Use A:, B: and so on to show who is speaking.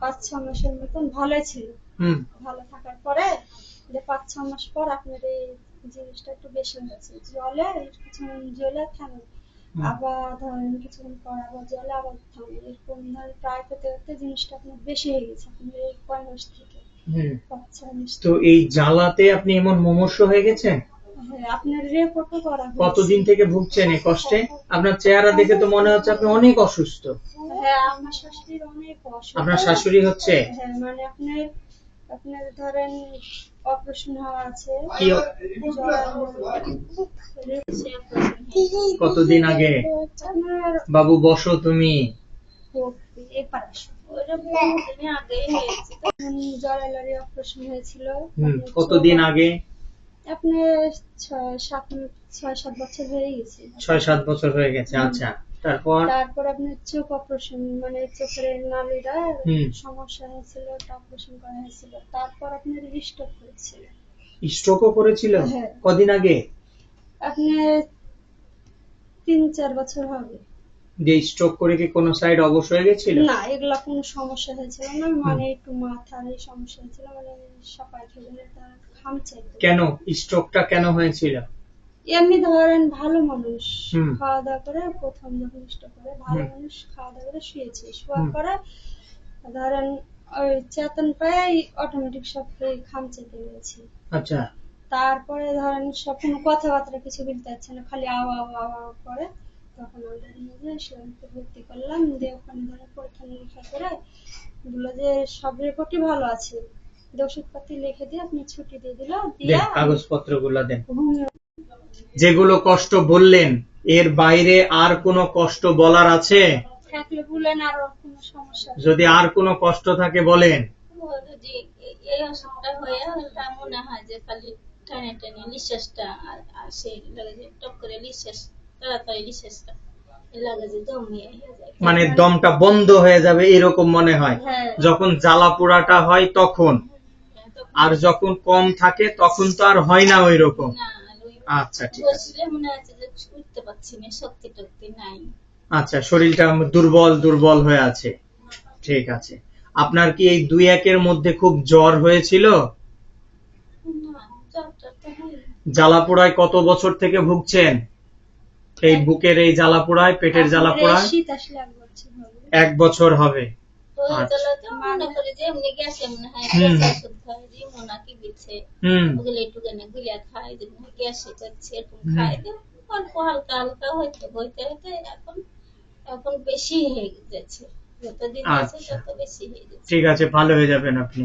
A: পাঁচ ছ মাসের মতন ভালোই ছিল।
B: হুম।
A: ভালো থাকার পরে যে পাঁচ ছ মাস পর আপনার এই জিনিসটা একটু বেশি হয়েছে। জলে কিছুক্ষণ জলে থামে। আবার ধরেন কিছুক্ষণ পর আবার জলে আবার থামে। এরকম ধরেন প্রায় করতে করতে জিনিসটা আপনার বেশি হয়ে গেছে আপনার এই কয় মাস থেকে। পাঁচ ছ মাস
B: তো এই জ্বালাতে আপনি এমন মুমূর্ষ হয়ে গেছেন?
A: হ্যাঁ।
B: কতদিন থেকে ভুগছেন এই কষ্টে? আপনার চেহারা দেখে তো মনে হচ্ছে আপনি অনেক অসুস্থ।
A: হ্যাঁ
B: আপনার শাশুড়ি হচ্ছে?
A: হ্যাঁ মানে আপনার আপনার ধরেন অপারেশন হওয়া আছে।
B: কি অ-
A: জরায়ু-
B: কতদিন আগে? বাবু বসো তুমি। কতদিন আগে?
A: আপনার ছয় সাত ছয় সাত বছর হয়ে গেছে।
B: ছয় সাত বছর হয়ে গেছে আচ্ছা। তারপর?
A: তারপর আপনার চোখ অপারেশন মানে চোখের নালীরা সমস্যা হয়েছিল অপারেশন করা হয়েছিল। তারপর আপনার স্টক করেছিল
B: স্ট্রোকও করেছিল
A: হ্যাঁ।
B: কদিন আগে?
A: আপনার তিন চার বছর হবে।
B: যে স্ট্রোক করে কি কোনো সাইড অবশ হয়ে গেছিল?
A: না এগুলা কোনো সমস্যা হয়েছিল না। মানে একটু মাথার এই সমস্যা হয়েছিল মানে সবাই খেলে তার খামছে
B: কেন? স্ট্রোকটা কেন হয়েছিল?
A: এমনি ধরেন ভালো মানুষ খাওয়া দাওয়া করে প্রথম যখন স্টক করে ভালো মানুষ খাওয়া দাওয়া করে শুয়েছে। শোয়ার পরে ধরেন ওই চেতন পায় অটোমেটিক সব এই খাম চেতে নিয়েছে
B: আচ্ছা।
A: তারপরে ধরেন সব কোনো কথাবার্তা কিছু বলতে পারছে না খালি আওয়া আওয়া আওয়া করে। তখন আমরা নিয়ে সেখানে ভর্তি করলাম দিয়ে ওখানে ধরেন পরীক্ষা নিরীক্ষা করে বলল যে সব রিপোর্টই ভালো আছে। দিয়ে ওষুধপাতি লিখে দিয়ে আপনি ছুটি দিয়ে দিল দিয়ে
B: কাগজপত্রগুলা দেন যেগুলো কষ্ট বললেন এর বাইরে আর কোনো কষ্ট বলার আছে?
A: থাকলে বলেন আর কোনো সমস্যা
B: যদি আর কোনো কষ্ট থাকে বলেন।
C: এই অসুখটা হয়ে ওটা মনে হয় যে খালি টানে টানে নিঃশ্বাসটা আর- আর সেই লাগে যে করে নিঃশ্বাস
B: মানে দমটা বন্ধ হয়ে যাবে এরকম মনে হয়।
A: হ্যাঁ।
B: যখন জ্বালা পোড়াটা হয় তখন।
C: তখন।
B: আর যখন কম থাকে তখন তো আর হয় না ওই রকম আচ্ছা ঠিক আছে। আচ্ছা শরীরটা দুর্বল দুর্বল হয়ে আছে। ঠিক আছে। আপনার কি এই দুই একের মধ্যে খুব জ্বর হয়েছিল?
C: হয়
B: জ্বালা পোড়ায় কত বছর থেকে ভুগছেন? এই বুকের এই জ্বালা পোড়ায় পেটের জ্বালা পোড়ায়।
A: শীত আসলে এক বছর হবে।
C: অল্প হালকা হালকা হইতে হইতে হইতে এখন এখন বেশি হয়ে যাচ্ছে যতদিন আছে। তত বেশি হয়ে যাচ্ছে
B: ঠিক আছে ভালো হয়ে যাবেন আপনি।